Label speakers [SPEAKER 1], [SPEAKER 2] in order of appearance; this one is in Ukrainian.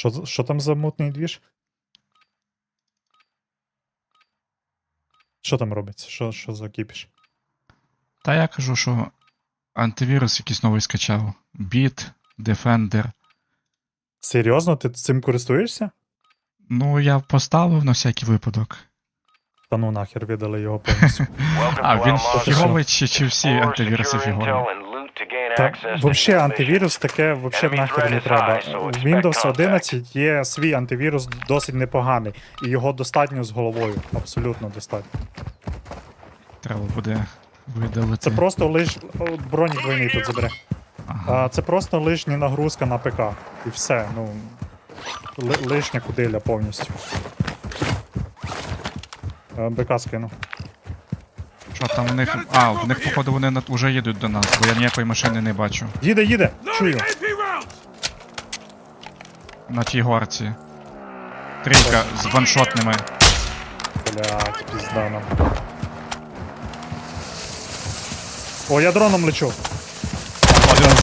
[SPEAKER 1] Що, що там за мутний двіж? Що там робиться? Що, що за кіпіш?
[SPEAKER 2] Та я кажу, що антивірус якийсь новий скачав. Біт, Defender.
[SPEAKER 1] Серйозно, ти цим користуєшся?
[SPEAKER 2] Ну, я поставив на всякий випадок.
[SPEAKER 1] Та ну нахер видали його повністю.
[SPEAKER 2] А, він фіговий чи, чи всі антивіруси фігові?
[SPEAKER 1] Та взагалі антивірус таке взагалі нахер не треба. У Windows 11 є свій антивірус досить непоганий, і його достатньо з головою. Абсолютно достатньо.
[SPEAKER 2] Треба буде видалити.
[SPEAKER 1] Це просто лиш бронік двойний тут забере.
[SPEAKER 2] Ага.
[SPEAKER 1] А, це просто лишня нагрузка на ПК. І все. Ну лишня кудиля повністю. Е, БК скину.
[SPEAKER 2] Що там у них. А, в них, походу, вони над- уже їдуть до нас, бо я ніякої машини не бачу.
[SPEAKER 1] Їде, їде! Чую.
[SPEAKER 2] На тій горці. Трійка з ваншотними.
[SPEAKER 1] Блять, пізда нам. О, я дроном лечу.
[SPEAKER 2] Один